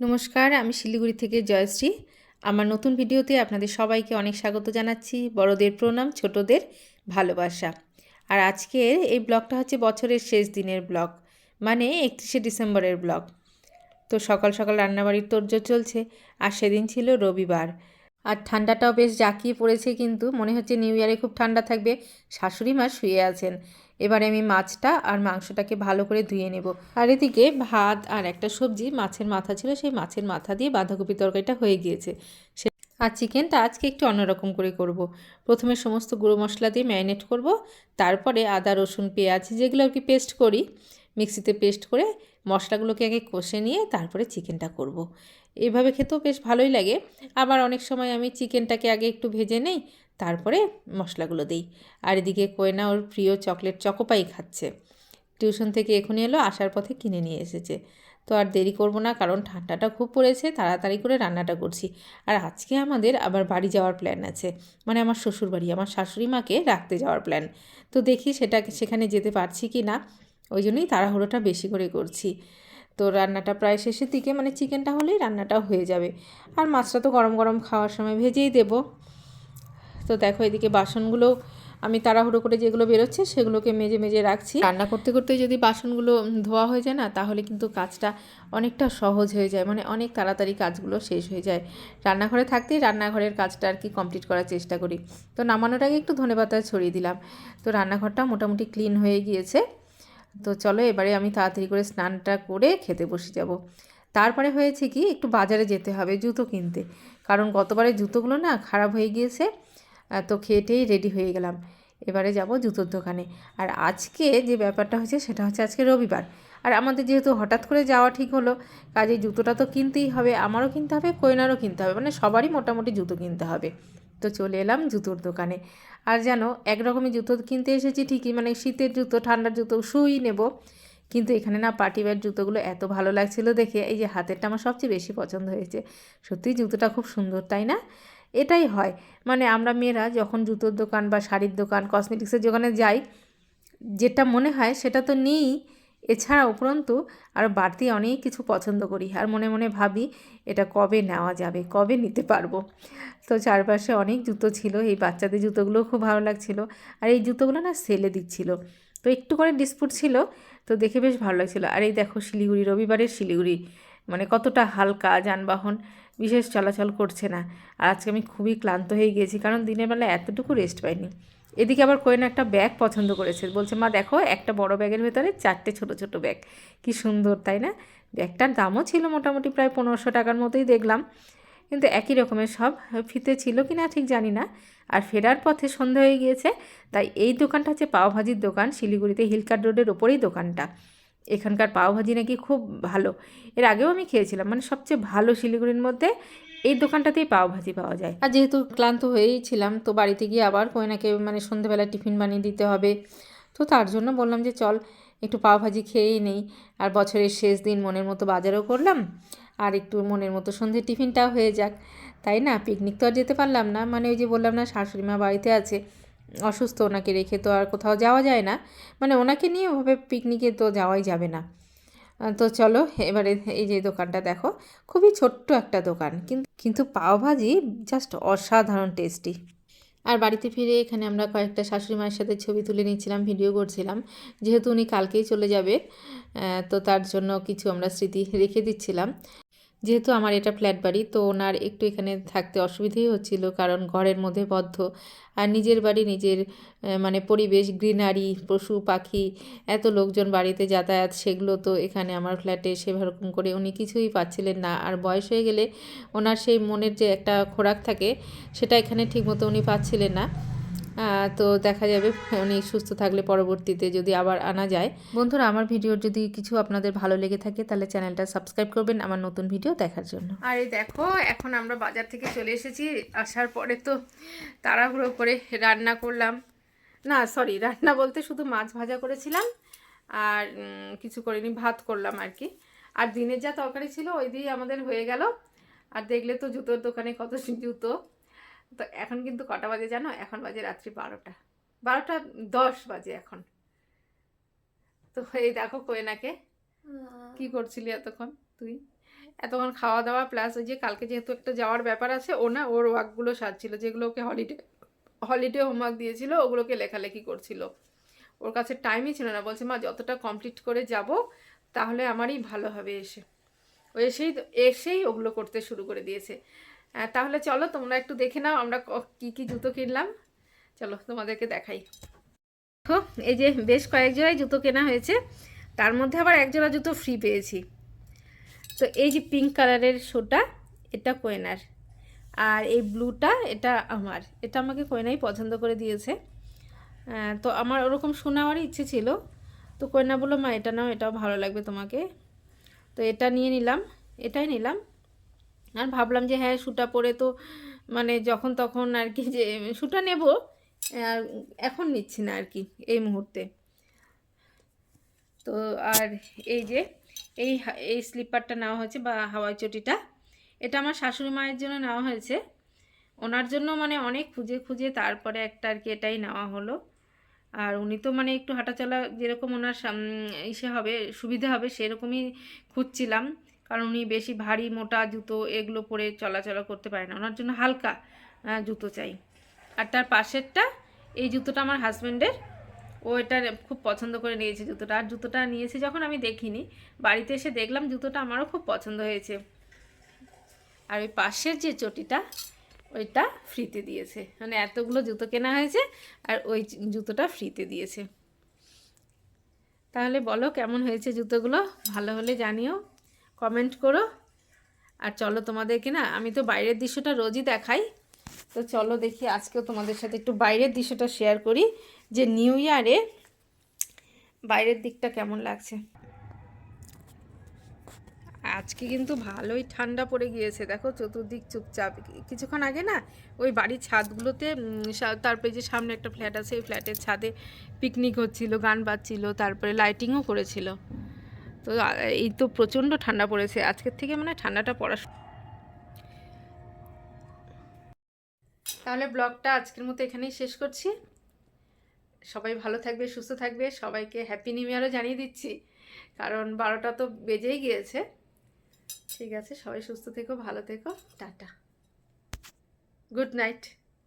নমস্কার, আমি শিলিগুড়ি থেকে জয়শ্রী। আমার নতুন ভিডিওতে আপনাদের সবাইকে অনেক স্বাগত জানাচ্ছি। বড়দের প্রণাম, ছোটদের ভালোবাসা। আর আজকের এই ব্লগটা হচ্ছে বছরের শেষ দিনের ব্লগ মানে একত্রিশে ডিসেম্বরের ব্লগ। তো সকাল সকাল রান্নাবাড়ির তোড়জোড় চলছে, আর সেদিন ছিল রবিবার। আর ঠান্ডাটাও বেশ জাঁকিয়ে পড়েছে কিন্তু, মনে হচ্ছে নিউ ইয়ারে খুব ঠান্ডা থাকবে। শাশুড়ি মা শুয়ে আছেন। এবারে আমি মাছটা আর মাংসটাকে ভালো করে ধুয়ে নেব আর এদিকে ভাত আর একটা সবজি মাছের মাথা ছিল, সেই মাছের মাথা দিয়ে বাঁধাকপি তরকারিটা হয়ে গিয়েছে সে আর চিকেনটা আজকে একটু অন্যরকম করে করব। প্রথমে সমস্ত গুঁড়ো মশলা দিয়ে ম্যারিনেট করব, তারপরে আদা, রসুন, পেঁয়াজ যেগুলো আর কি পেস্ট করি, মিক্সিতে পেস্ট করে মশলাগুলোকে আগে কষে নিয়ে তারপরে চিকেনটা করব। এভাবে খেতেও বেশ ভালোই লাগে আবার অনেক সময় আমি চিকেনটাকে আগে একটু ভেজে নেই তারপরে মশলাগুলো দিই। আর এদিকে কোয়েনা ওর প্রিয় চকলেট চকোপাই খাচ্ছে। টিউশন থেকে এখনই এলো, আসার পথে কিনে নিয়ে এসেছে। তো আর দেরি করব না, কারণ ঠান্ডাটা খুব পড়েছে, তাড়াতাড়ি করে রান্নাটা করছি। আর আজকে আমাদের আবার বাড়ি যাওয়ার প্ল্যান আছে। মানে আমার শ্বশুর বাড়ি আমার শাশুড়ি মাকে রাখতে যাওয়ার প্ল্যান তো দেখি সেটা সেখানে যেতে পারছি কি না। ওই জন্যই তাড়াহুড়োটা বেশি করে করছি। তো রান্নাটা প্রায় শেষের দিকে মানে চিকেনটা হলেই রান্নাটাও হয়ে যাবে। আর মাছটা তো গরম গরম খাওয়ার সময় ভেজেই দেবো। তো দেখো এদিকে বাসনগুলো আমি তাড়াহুড়ো করে যেগুলো বেরোচ্ছে সেগুলোকে মেজে মেজে রাখছি। রান্না করতে করতে যদি বাসনগুলো ধোয়া হয়ে যায় না, তাহলে কিন্তু কাজটা অনেকটা সহজ হয়ে যায় মানে অনেক তাড়াতাড়ি কাজগুলো শেষ হয়ে যায়। রান্নাঘরে থাকতেই রান্নাঘরের কাজটা আর কি কমপ্লিট করার চেষ্টা করি। তো নামানোর আগে একটু ধনে পাতা ছড়িয়ে দিলাম। তো রান্নাঘরটা মোটামুটি ক্লিন হয়ে গিয়েছে। তো চলো এবারে আমি তাড়াতাড়ি করে স্নানটা করে খেতে বসে যাব। তারপরে হয়েছে কি, একটু বাজারে যেতে হবে জুতো কিনতে। কারণ গতবারে জুতোগুলো না খারাপ হয়ে গিয়েছে। তো খেটেই রেডি হয়ে গেলাম। এবারে যাব জুতোর দোকানে। আর আজকে যে ব্যাপারটা হচ্ছে সেটা হচ্ছে আজকে রবিবার। আর আমাদের যেহেতু হঠাৎ করে যাওয়া ঠিক হলো, কাজে জুতোটা তো কিনতেই হবে, আমারও কিনতে হবে কোয়নারও কিনতে হবে মানে সবারই মোটামুটি জুতো কিনতে হবে। তো চলে এলাম জুতোর দোকানে। আর যেন একরকমই জুতো কিনতে এসেছি ঠিকই মানে শীতের জুতো, ঠান্ডার জুতো শুই নেব। কিন্তু এখানে না পার্টি জুতোগুলো এত ভালো লাগছিল দেখে, এই যে হাতেরটা আমার সবচেয়ে বেশি পছন্দ হয়েছে। সত্যিই জুতোটা খুব সুন্দর, তাই না? এটাই হয়। মানে আমরা মেয়েরা যখন জুতোর দোকান বা শাড়ির দোকান কসমেটিক্সের দোকানে যাই, যেটা মনে হয় সেটা তো নেই। এছাড়া উপরন্তু আরও বাড়তি অনেক কিছু পছন্দ করি আর মনে মনে ভাবি এটা কবে নেওয়া যাবে, কবে নিতে পারব। তো চারপাশে অনেক জুতো ছিল, এই বাচ্চাদের জুতোগুলোও খুব ভালো লাগছিল আর এই জুতোগুলো না সেলে দিচ্ছিল। তো একটু করে ডিসপুট ছিল, তো দেখে বেশ ভালো লাগছিল। আর এই দেখো শিলিগুড়ি, রবিবারের শিলিগুড়ি মানে কতটা হালকা যানবাহন। বিশেষ চলাচল করছে না। আর আজকে আমি খুবই ক্লান্ত হয়ে গিয়েছি, কারণ দিনের বেলা এতটুকু রেস্ট পাইনি। এদিকে আবার কোয়েন একটা ব্যাগ পছন্দ করেছে। বলছে, মা, দেখো, একটা বড় ব্যাগের ভেতরে চারটে ছোট ছোট ব্যাগ কি সুন্দর, তাই না? ব্যাগটার দামও ছিল মোটামুটি প্রায় পনেরোশো টাকার মতোই দেখলাম। কিন্তু একই রকমের সব ফিতে ছিল কি না ঠিক জানি না। আর ফেরার পথে সন্ধ্যা হয়ে গিয়েছে, তাই এই দোকানটা হচ্ছে পাওভাজির দোকান, শিলিগুড়িতে হিলকার রোডের ওপরেই দোকানটা। এখানকার পাওভাজি নাকি খুব ভালো। এর আগেও আমি খেয়েছিলাম মানে সবচেয়ে ভালো শিলিগুড়ির মধ্যে এই দোকানটাতেই পাওভাজি পাওয়া যায়। আর যেহেতু ক্লান্ত হয়েই ছিলাম, তো বাড়িতে গিয়ে আবার কোয়নাকে মানে সন্ধেবেলা টিফিন বানিয়ে দিতে হবে। তো তার জন্য বললাম যে, চল, একটু পাওভাজি খেয়েই নেই। আর বছরের শেষ দিন মনের মতো বাজারও করলাম, আর একটু মনের মতো সন্ধ্যে টিফিনটাও হয়ে যাক। তাই না? পিকনিক তো আর যেতে পারলাম না মানে ওই যে বললাম না, শাশুড়ি মা বাড়িতে আছে। অসুস্থ ওনাকে রেখে তো আর কোথাও যাওয়া যায় না। মানে ওনাকে নিয়ে ওভাবে পিকনিকে তো যাওয়াই যাবে না। তো চলো, এবারে এই যে দোকানটা দেখো, খুবই ছোট্ট একটা দোকান। কিন্তু কিন্তু পাওভাজি জাস্ট অসাধারণ টেস্টি আর বাড়িতে ফিরে এখানে আমরা কয়েকটা শাশুড়ি মায়ের সাথে ছবি তুলে নিচ্ছিলাম ভিডিও করছিলাম। যেহেতু উনি কালকেই চলে যাবে তো তার জন্য কিছু আমরা স্মৃতি রেখে দিচ্ছিলাম। যেহেতু আমার এটা ফ্ল্যাট বাড়ি, তো ওনার একটু এখানে থাকতে অসুবিধেই হচ্ছিল, কারণ ঘরের মধ্যে বদ্ধ। আর নিজের বাড়ি, নিজের মানে পরিবেশ, গ্রিনারি, পশু, পাখি, এত লোকজন বাড়িতে যাতায়াত, সেগুলো তো এখানে আমার ফ্ল্যাটে সেরকম করে উনি কিছুই পাচ্ছিলেন না। আর বয়স হয়ে গেলে ওনার সেই মনের যে একটা খোরাক থাকে, সেটা এখানে ঠিকমতো উনি পাচ্ছিলেন না। তো দেখা যাবে উনি সুস্থ থাকলে পরবর্তীতে যদি আবার আনা যায়। বন্ধুরা, আমার ভিডিওর যদি কিছু আপনাদের ভালো লেগে থাকে, তাহলে চ্যানেলটা সাবস্ক্রাইব করবেন আমার নতুন ভিডিও দেখার জন্য। আর এই দেখো, এখন আমরা বাজার থেকে চলে এসেছি। আসার পরে তো তাড়াহুড়ো করে রান্না করলাম। না সরি রান্না বলতে শুধু মাছ ভাজা করেছিলাম আর কিছু করিনি, ভাত করলাম আর কি। আর দিনের যা তরকারি ছিল, ওই দিয়েই আমাদের হয়ে গেল। আর দেখলে তো জুতোর দোকানে কত জুতো। তো এখন কিন্তু কটা বাজে জানো? এখন বাজে রাত্রি বারোটা। বারোটা দশ বাজে এখন। তো এই দেখো কোয়েনাকে। কি করছিলি এতক্ষণ তুই? এতক্ষণ খাওয়া দাওয়া প্লাস ওই যে কালকে যেহেতু একটা যাওয়ার ব্যাপার আছে ও না ওর ওয়ার্কগুলো সারছিল যেগুলো ওকে হলিডে হলিডে হোমওয়ার্ক দিয়েছিল ওগুলোকে লেখালেখি করছিল। ওর কাছে টাইমই ছিল না। বলছে মা যতটা কমপ্লিট করে যাব তাহলে আমারই ভালো হবে এসে। ও এসেই এসেই ওগুলো করতে শুরু করে দিয়েছে। তাহলে চলো তোমরা একটু দেখে নাও আমরা ক- কি জুতো কিনলাম। চলো তোমাদেরকে দেখাই। দেখো, এই যে বেশ কয়েক জোড়াই জুতো কেনা হয়েছে। তার মধ্যে আবার এক জোড়া জুতো ফ্রি পেয়েছি। তো এই যে পিঙ্ক কালারের শোটা এটা কোয়েনার। আর এই ব্লুটা এটা আমার। এটা আমাকে কোয়েনাই পছন্দ করে দিয়েছে। তো আমার ওরকম শোনাওয়ারই ইচ্ছে ছিল। তো কোয়েনা বলল, মা, এটা নাও, এটাও ভালো লাগবে তোমাকে। তো এটা নিয়ে নিলাম। এটাই নিলাম। আর ভাবলাম যে হ্যাঁ শ্যুটা পরে তো মানে যখন তখন আর কি যে শ্যুটা নেব, আর এখন নিচ্ছি না আর কি এই মুহূর্তে। তো আর এই যে, এই এই স্লিপারটা নেওয়া হয়েছে বা হাওয়াই চটিটা, এটা আমার শাশুড়ি মায়ের জন্য নেওয়া হয়েছে। ওনার জন্য মানে অনেক খুঁজে খুঁজে তারপরে একটা আর কি এটাই নেওয়া হলো। আর উনি তো মানে একটু হাঁটাচলা যেরকম ওনার ইসে হবে, সুবিধা হবে সেরকমই খুঁজছিলাম। কারণ উনি বেশি ভারী, মোটা জুতো এগুলো পরে চলাচলা করতে পারে না। ওনার জন্য হালকা জুতো চাই। আর তার পাশেরটা, এই জুতোটা আমার হাজব্যান্ডের ও এটা খুব পছন্দ করে নিয়েছে জুতোটা। আর জুতোটা নিয়েছে যখন আমি দেখিনি, বাড়িতে এসে দেখলাম জুতোটা আমারও খুব পছন্দ হয়েছে। আর ওই পাশের যে চটিটা, ওইটা ফ্রিতে দিয়েছে। মানে এতগুলো জুতো কেনা হয়েছে, আর ওই জুতোটা ফ্রিতে দিয়েছে। তাহলে বলো কেমন হয়েছে জুতোগুলো? ভালো হলে জানিও। কমেন্ট করো। আর চলো তোমাদেরকে না আমি তো বাইরের দৃশ্যটা রোজই দেখাই। তো চলো দেখি আজকেও তোমাদের সাথে একটু বাইরের দৃশ্যটা শেয়ার করি, যে নিউ ইয়ারে বাইরের দিকটা কেমন লাগছে। আজকে কিন্তু ভালোই ঠান্ডা পড়ে গিয়েছে, দেখো চতুর্দিক চুপচাপ। কিছুক্ষণ আগে না, ওই বাড়ির ছাদগুলোতে তারপরে যে সামনে একটা ফ্ল্যাট আছে, ওই ফ্ল্যাটের ছাদে পিকনিক হচ্ছিল, গান বাজছিল, তারপরে লাইটিংও করেছিল। তো এই তো প্রচণ্ড ঠান্ডা পড়েছে। আজকের থেকে মানে ঠান্ডাটা পড়া তাহলে ব্লগটা আজকের মতো এখানেই শেষ করছি। সবাই ভালো থাকবে, সুস্থ থাকবে। সবাইকে হ্যাপি নিউ ইয়ারও জানিয়ে দিচ্ছি। কারণ বারোটা তো বেজেই গিয়েছে। ঠিক আছে, সবাই সুস্থ থেকো, ভালো থেকো। টাটা। Good night